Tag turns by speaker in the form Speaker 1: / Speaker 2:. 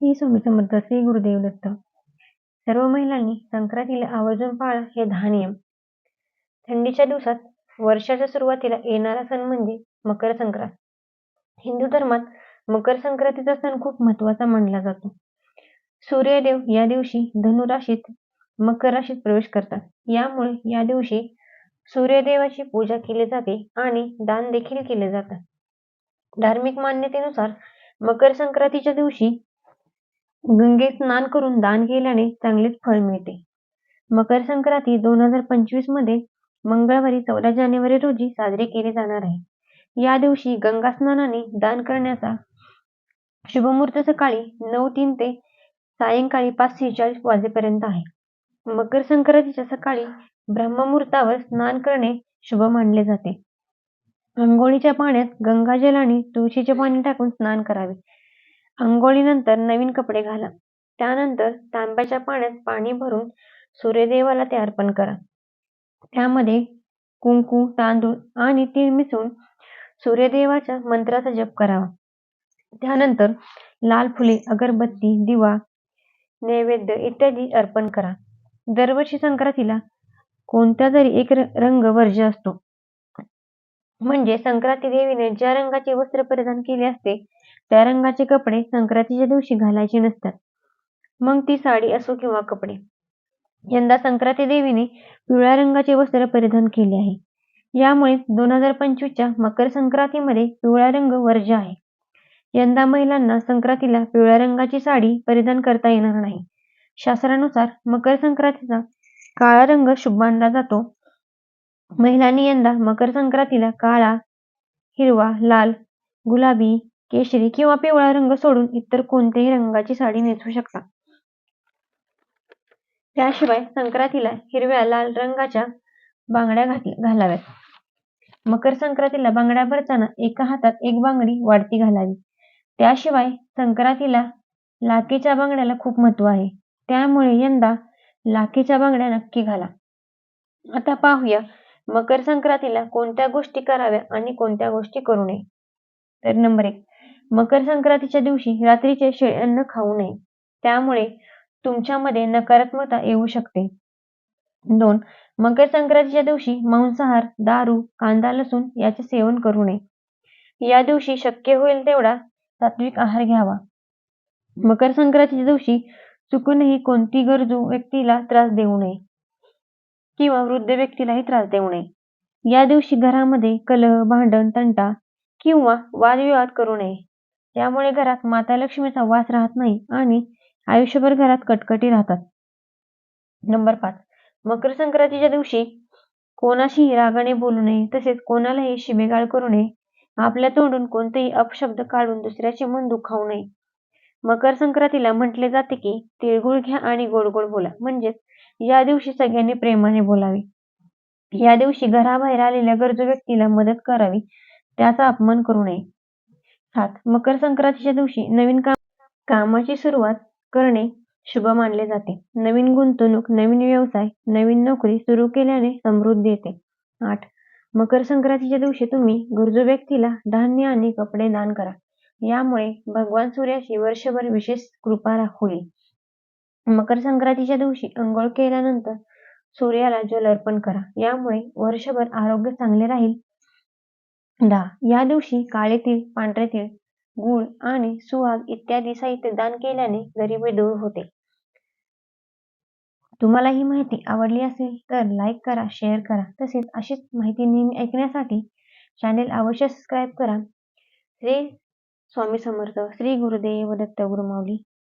Speaker 1: श्री स्वामी समर्थ श्री गुरुदेव दत्त. सर्व महिलांनी संक्रांतीला आवर्जून पाळा हे धान्य थंडीच्या दिवसात वर्षाच्या सुरुवातीला येणारा सण म्हणजे मकर संक्रांत. हिंदू धर्मात मकर संक्रांतीचा सण खूप महत्त्वाचा मानला जातो. सूर्यदेव या दिवशी धनुराशीत मकर राशीत प्रवेश करतात. यामुळे या दिवशी सूर्यदेवाची पूजा केली जाते आणि दान देखील केले जातात. धार्मिक मान्यतेनुसार मकर संक्रांतीच्या दिवशी गंगेत स्नान करून दान केल्याने चांगलेच फळ मिळते. मकर संक्रांती दोन हजार पंचवीसमध्ये मंगळवारी चौदा जानेवारी रोजी साजरी केले जाणार आहे. या दिवशी गंगा स्नानाने दान करण्याचा शुभमुहूर्त सकाळी नऊ तीन ते सायंकाळी पाच सेहेचाळीस वाजेपर्यंत आहे. मकर संक्रांतीच्या सकाळी ब्रह्ममुहूर्तावर स्नान करणे शुभ मानले जाते. आंघोळीच्या पाण्यात गंगाजल आणि तुळशीचे पाणी टाकून स्नान करावे. आंघोळीनंतर नवीन कपडे घाला. त्यानंतर तांब्याच्या पाण्यात पाणी भरून सूर्यदेवाला ते अर्पण करा. त्यामध्ये कुंकू तांदूळ आणि तीळ मिसळून सूर्यदेवाच्या मंत्राचा जप करावा. त्यानंतर लाल फुले अगरबत्ती दिवा नैवेद्य इत्यादी अर्पण करा. दरवर्षी संक्रांतीला कोणत्या तरी एक रंग वर्ज्य असतो. म्हणजे संक्रांती देवीने ज्या रंगाचे वस्त्र परिधान केले असते त्या रंगाचे कपडे संक्रांतीच्या दिवशी घालायचे नसतात. मग ती साडी असो किंवा कपडे यंदा संक्रांती देवीने पिवळ्या रंगाचे वस्त्र परिधान केले आहे. यामुळे दोन हजार पंचवीसच्या मकर संक्रांतीमध्ये पिवळा रंग वर्ज्य आहे. यंदा महिलांना संक्रांतीला पिवळ्या रंगाची साडी परिधान करता येणार नाही. शास्त्रानुसार मकर संक्रांतीचा काळा रंग शुभ मानला जातो. महिलांनी यंदा मकर संक्रांतीला काळा हिरवा लाल गुलाबी केशरी किंवा पिवळा रंग सोडून इतर कोणत्याही रंगाची साडी नेसू शकता त्याशिवाय संक्रांतीला हिरव्या लाल रंगाच्या बांगड्या घालाव्यात. मकर संक्रांतीला बांगड्या भरताना एका हातात एक बांगडी वाढती घालावी. त्याशिवाय संक्रांतीला लाखेच्या बांगड्याला खूप महत्त्व आहे. त्यामुळे यंदा लाखेच्या बांगड्या नक्की घाला. आता पाहूया मकर संक्रांतीला कोणत्या गोष्टी कराव्या आणि कोणत्या गोष्टी करू नये. तर नंबर एक मकर संक्रांतीच्या दिवशी रात्रीचे शेळे अन्न खाऊ नये. त्यामुळे तुमच्यामध्ये नकारात्मकता येऊ शकते. दोन मकर संक्रांतीच्या दिवशी मांसाहार दारू कांदा लसूण याचे सेवन करू नये. या दिवशी शक्य होईल तेवढा सात्विक आहार घ्यावा. मकर संक्रांतीच्या दिवशी चुकूनही कोणती गरजू व्यक्तीला त्रास देऊ नये किंवा वृद्ध व्यक्तीलाही त्रास देऊ नये. या दिवशी घरामध्ये कलह भांडण तंटा किंवा वादविवाद करू नये. त्यामुळे घरात माता लक्ष्मीचा वास राहत नाही आणि आयुष्यभर घरात कटकटी राहतात. नंबर पाच. मकर संक्रांतीच्या दिवशी कोणाशीही रागाने बोलू नये तसेच कोणालाही शिमेगाळ करू नये. आपल्या तोंडून कोणतेही अपशब्द काढून दुसऱ्याचे मन दुखावू नये. मकर संक्रांतीला म्हटले जाते की तिळगुळ घ्या आणि गोड गोड बोला. म्हणजेच या दिवशी सगळ्यांनी प्रेमाने बोलावे. या दिवशी घराबाहेर आलेल्या गरजू व्यक्तीला मदत करावी त्याचा अपमान करू नये. सात मकर संक्रांतीच्या दिवशी नवीन काम कामाची सुरुवात करणे शुभ मानले जाते. नवीन गुंतवणूक नवीन व्यवसाय नवीन नोकरी सुरू केल्याने समृद्धी येते. आठ मकर संक्रांतीच्या दिवशी तुम्ही गरजू व्यक्तीला धान्य आणि कपडे दान करा. यामुळे भगवान सूर्याची वर्षभर विशेष कृपा होईल. मकर संक्रांतीच्या दिवशी अंघोळ केल्यानंतर सूर्याला जल अर्पण करा. यामुळे वर्षभर आरोग्य चांगले राहील. दहा या दिवशी काळे तीळ पांढरे तीळ गुळ आणि सुहाग इत्यादी साहित्य दान केल्याने गरिबी दूर होते. तुम्हाला ही माहिती आवडली असेल तर लाईक करा शेअर करा. तसेच अशीच माहिती नेहमी ऐकण्यासाठी चॅनेल अवश्य सबस्क्राईब करा. श्री स्वामी समर्थ श्री गुरुदेव दत्त गुरुमाऊली.